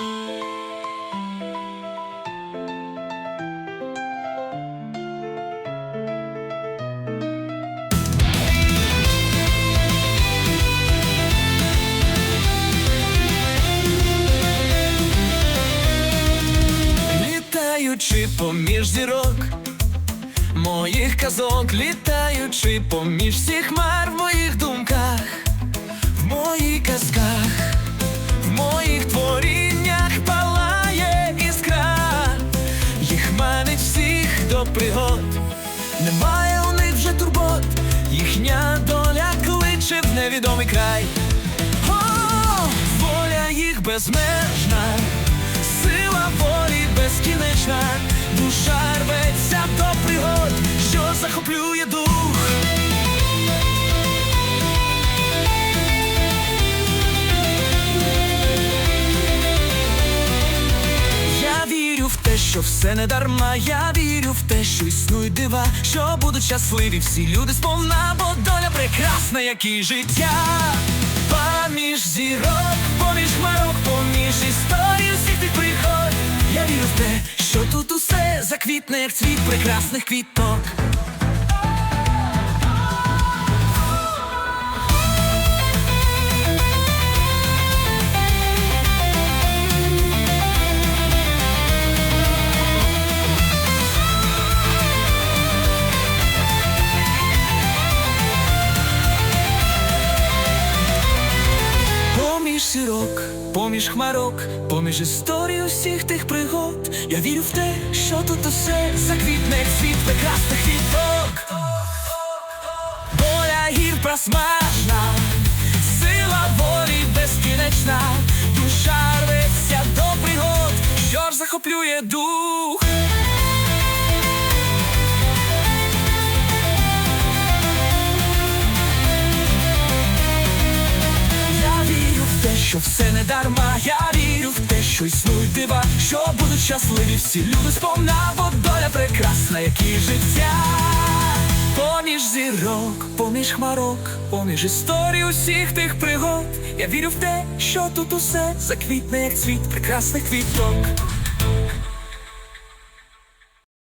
Літаючи поміж зірок моїх казок, літаючи поміж всіх хмар в моїх думках, в моїх казках, пригод, немає у них вже турбот, їхня доля кличе в невідомий край. О, воля їх безмежна, сила волі безкінечна, душа рветься до пригод, що захоплює в те, що все не дарма. Я вірю в те, що існують дива, що будуть щасливі всі люди сповна, бо доля прекрасна, як і життя. Поміж зірок, поміж хмарок, поміж історій всіх тих приход. Я вірю в те, що тут усе заквітне, як цвіт прекрасних квіток. Поміж сірок, поміж хмарок, поміж історій усіх тих пригод. Я вірю в те, що тут усе заквітне світ прекрасних квіток. Доля гір просмажна, сила волі безкінечна, душа рветься до пригод, що ж захоплює дух. Що все не дарма. Я вірю в те, що існують дива, що будуть щасливі всі люди сповна, бо доля прекрасна, як і життя. Поміж зірок, поміж хмарок, поміж історій усіх тих пригод. Я вірю в те, що тут усе заквітне, як цвіт прекрасних квіток.